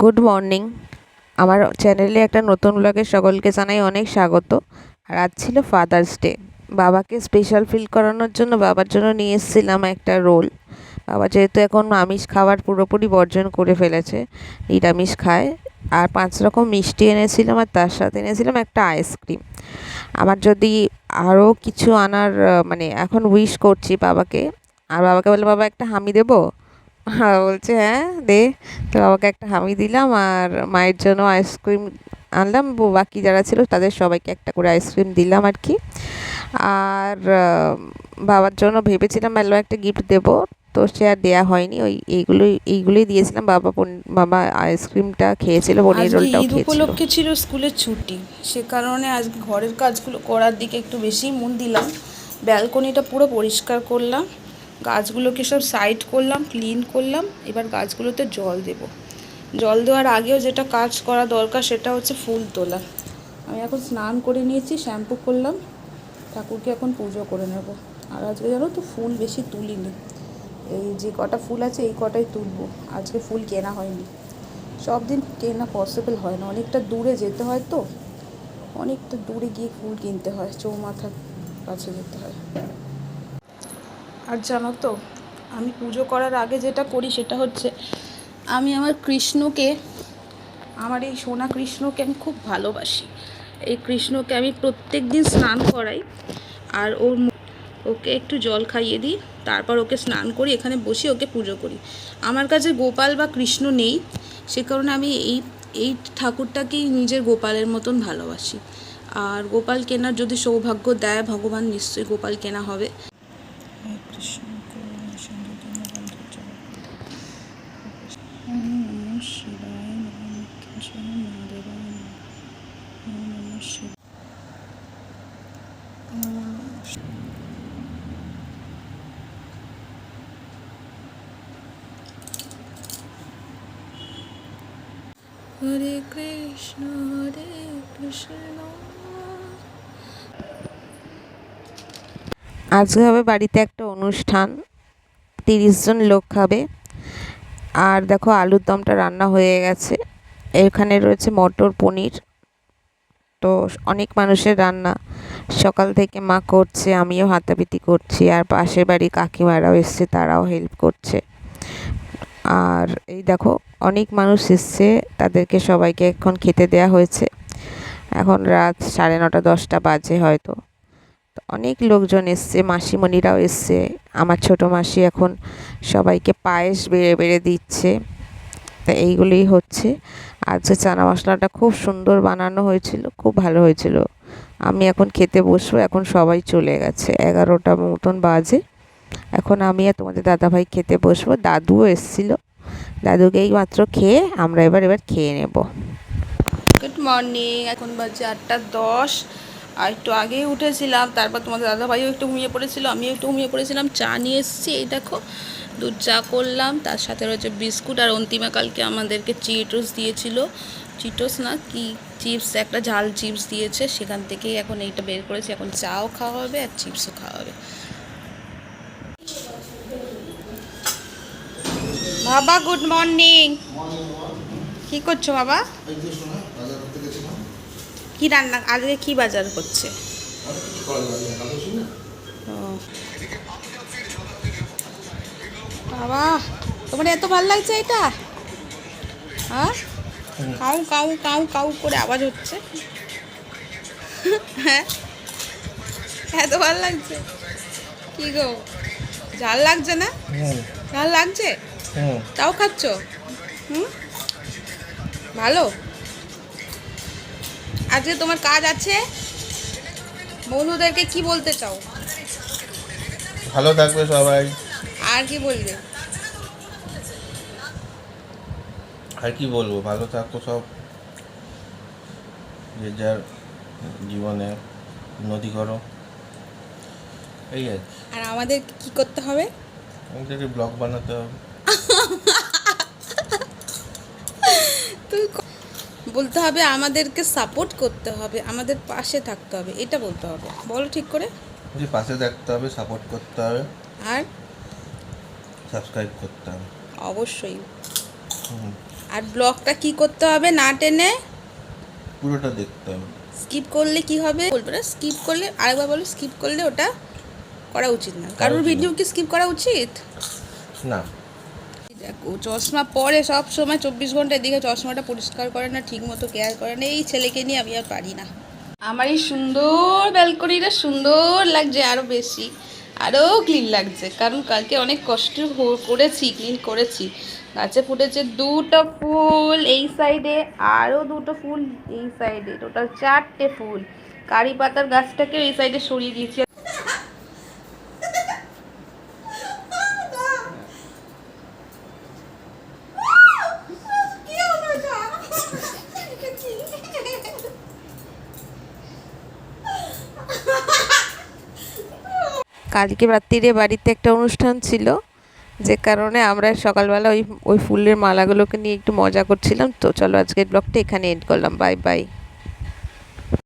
Good morning আমার চ্যানেলে একটা নতুন ব্লগে সকলকে জানাই অনেক স্বাগত। আর আজ ছিল ফাদার্স ডে বাবাকে স্পেশাল ফিল করানোর জন্য বাবার জন্য নিয়ে এসেছিলাম একটা রোল বাবা যেহেতু এখন আমিষ খাবার পুরোপুরি বর্জন করে ফেলেছে, নিরামিষ খায়। আর পাঁচ রকম মিষ্টি এনেছিলাম আর তার সাথে এনেছিলাম একটা আইসক্রিম আমার যদি আরও কিছু আনার মানে এখন উইশ করছি বাবাকে, আর বাবাকে বলে বাবা, একটা হামি দেবো? হ্যাঁ বলছে হ্যাঁ দে। তো বাবাকে একটা হামি দিলাম আর মায়ের জন্য আইসক্রিম আনলাম। ব- বাকি যারা ছিল তাদের সবাইকে একটা করে আইসক্রিম দিলাম আর কি। আর বাবার জন্য ভেবেছিলাম ভালো একটা গিফট দেবো। তো সে আর দেওয়া হয়নি। ওই এইগুলোই এইগুলোই দিয়েছিলাম। বাবা বাবা আইসক্রিমটা খেয়েছিল পনির রোলটাও খেয়েছিল। উপলক্ষে ছিল স্কুলের ছুটি। সে কারণে আজকে ঘরের কাজগুলো করার দিকে একটু বেশি মন দিলাম। ব্যালকনিটা পুরো পরিষ্কার করলাম। গাছগুলোকে সব সাইড করলাম, ক্লিন করলাম, এবার গাছগুলোতে জল দেব। জল দেওয়ার আগেও যেটা কাজ করা দরকার সেটা হচ্ছে ফুল তোলা। আমি এখন স্নান করে নিয়েছি, শ্যাম্পু করলাম, ঠাকুরকে এখন পুজো করে নেব। আর আজকে জানো তো ফুল বেশি তুলিনি। এই যে কটা ফুল আছে, এই কটাই তুলবো। আজকে ফুল কেনা হয়নি। সব দিন কেনা পসিবল হয় না। অনেকটা দূরে যেতে হয় তো। অনেকটা দূরে গিয়ে ফুল কিনতে হয়, চৌমাথার কাছে যেতে হয়। আর জানো তো, আমি পুজো করার আগে যেটা করি সেটা হচ্ছে, আমি আমার কৃষ্ণকে, আমার এই সোনা কৃষ্ণকে আমি খুব ভালোবাসি। এই কৃষ্ণকে আমি প্রত্যেক দিন স্নান করাই, আর ওর ওকে একটু জল খাইয়ে দিই, তারপর ওকে স্নান করি, এখানে বসে ওকে পুজো করি। আমার কাছে গোপাল বা কৃষ্ণ নেই, সে কারণে আমি এই এই ঠাকুরটাকেই নিজের গোপালের মতন ভালোবাসি। আর গোপাল কেনার যদি সৌভাগ্য দেয়, ভগবান নিশ্চয়ই গোপাল কেনা হবে। হরে কৃষ্ণ হরে কৃষ্ণ। আজকে হবে বাড়িতে একটা অনুষ্ঠান, তিরিশ জন লোক খাবে। আর দেখো আলুর দমটা রান্না হয়ে গেছে। এখানে রয়েছে মটর, পনির। তো অনেক মানুষের রান্না। সকাল থেকে মা করছে, আমিও হাতাপিতি করছি, আর পাশের বাড়ি কাকিমারাও এসছে, তারাও হেল্প করছে। আর এই দেখো অনেক মানুষ এসছে, তাদেরকে সবাইকে এখন খেতে দেয়া হয়েছে। এখন রাত সাড়ে নটা, দশটা বাজে হয়তো। অনেক লোকজন এসছে, মাসিমণিরাও এসছে। আমার ছোট মাসি এখন সবাইকে পায়েস বেড়ে বেড়ে দিচ্ছে। তা এইগুলোই হচ্ছে। আজকে চানা মশলাটা খুব সুন্দর বানানো হয়েছিল, খুব ভালো হয়েছিল। আমি এখন খেতে বসবো, এখন সবাই চলে গেছে। এগারোটা মতন বাজে। এখন আমি আর তোমাদের দাদাভাই খেতে বসবো। দাদুও এসছিল। দাদুকে এই মাত্র খেয়ে আমরা এবার এবার খেয়ে নেব। গুড মর্নিং এখন বাজে আটটা দশ। আর একটু আগেই উঠেছিলাম, তারপর তোমাদের দাদা ভাইও একটু ঘুমিয়ে পড়েছিল, আমিও একটু ঘুমিয়ে পড়েছিলাম, চা নিয়ে এসেছি, এই দেখো, দুধ চা করলাম, তার সাথে রয়েছে বিস্কুট আর অন্তিমা কালকে আমাদেরকে চিটোস দিয়েছিল। চিটোস না, কি চিপস একটা ঝাল চিপস দিয়েছে, সেখান থেকেই এখন এইটা বের করেছি, এখন চাও খাওয়া হবে আর চিপসও খাওয়া হবে। বাবা গুড মর্নিং কি করছ বাবা? কি রান্না আজকে কি বাজার করছে? ও। বাবা তোমার এত ভালো লাগছে এটা? হ্যাঁ? কাউ কাউ কাউ কাউ করে আওয়াজ হচ্ছে। হ্যাঁ? এত ভালো লাগছে। কি গো? ঝাল লাগছে না? ঝাল লাগছে? তাও খাচ্ছ? হুম? ভালো। আজকে তোমার কাজ আছে? বন্ধুদেরকে কি বলতে চাও? ভালো থাকবে সবাই। আর কি বলবে? আর কি বলব? ভালো থাকো সব। যে যার জীবনে উন্নতি করো। এই আর আর আমাদের কি করতে হবে? আমাদেরকে ব্লগ বানাতে হবে তুই ক- বলতে হবে আমাদেরকে সাপোর্ট করতে হবে আমাদের পাশে থাকতে হবে এটা বলতে হবে। বলো ঠিক করে। যে পাশে থাকতে হবে সাপোর্ট করতে হবে। আর? সাবস্ক্রাইব করতে হবে। অবশ্যই। আর ব্লগটা কি করতে হবে না টেনে? পুরোটা দেখতে হবে। স্কিপ করলে কি হবে? বলব না স্কিপ করলে আরেকবার বলো স্কিপ করলে ওটা করা উচিত না। কারোর ভিডিও কি স্কিপ করা উচিত? না। দেখো, চশমা পরে সব সময় চব্বিশ ঘণ্টা এদিকে চশমাটা পরিষ্কার করে না ঠিক মতো কেয়ার করে না, এই ছেলেকে নিয়ে আমি আর পারি না। আমার এই সুন্দর ব্যালকনিটা সুন্দর লাগছে আরও বেশি আরও ক্লিন লাগছে, কারণ কালকে অনেক কষ্ট করেছি ক্লিন করেছি। গাছে ফুটেছে দুটো ফুল, এই সাইডে আরও দুটো ফুল, এই সাইডে টোটাল চারটে ফুল। কারি পাতার গাছটাকে এই সাইডে সরিয়ে দিয়েছি। কালকে রাত্রিরে বাড়িতে একটা অনুষ্ঠান ছিল, যে কারণে আমরা সকালবেলা ওই ওই ফুলের মালাগুলোকে নিয়ে একটু মজা করছিলাম। তো চলো আজকের ব্লগটা এখানে এন্ড করলাম। Bye bye